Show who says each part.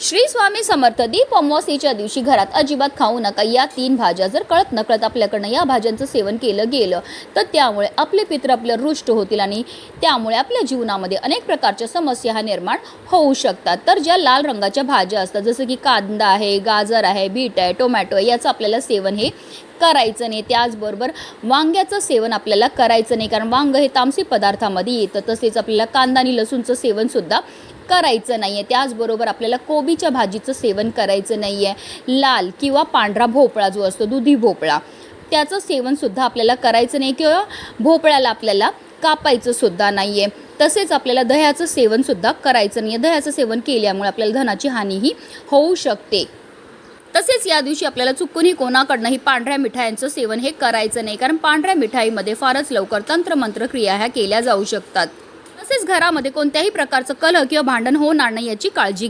Speaker 1: श्री स्वामी समर्थ दीप अमावस्येच्या दिवशी घरात अजिबात खाऊ नका. या तीन भाज्या जर कळत नकळत आपल्याकडनं या भाज्यांचं सेवन केलं गेलं तर त्यामुळे आपले पित्र आपल्या रुष्ट होतील आणि त्यामुळे आपल्या जीवनामध्ये अनेक प्रकारच्या समस्या हा निर्माण होऊ शकतात. तर ज्या लाल रंगाच्या भाज्या असतात जसं की कांदा आहे गाजर आहे बीट आहे टोमॅटो आहे याचं आपल्याला सेवन हे करायचं नाही. त्याचबरोबर वांग्याचं सेवन आपल्याला करायचं नाही कारण वांग हे तामसी पदार्थामध्ये येतं. तसेच आपल्याला कांदा आणि लसूणचं सेवनसुद्धा करायचं नाही आहे त्याचबरोबर आपल्याला कोबीच्या भाजीचं सेवन करायचं नाही आहे लाल किंवा पांढरा भोपळा जो असतो दुधी भोपळा त्याचं सेवनसुद्धा आपल्याला करायचं नाही किंवा भोपळ्याला आपल्याला कापायचं सुद्धा नाही आहे तसेच आपल्याला दह्याचं सेवनसुद्धा करायचं नाही आहे दह्याचं सेवन केल्यामुळे आपल्याला धनाची हानीही होऊ शकते. तसेच या दिवशी आपल्याला चुकूनही कोणाकडनंही पांढऱ्या मिठायांचं सेवन हे करायचं नाही. कारण पांढऱ्या मिठाईमध्ये फारच लवकर तंत्रमंत्र क्रिया ह्या केल्या जाऊ शकतात. तसेच घरामध्ये कोणत्याही प्रकारचं कलह किंवा भांडण होणार नाही याची काळजी घ्या.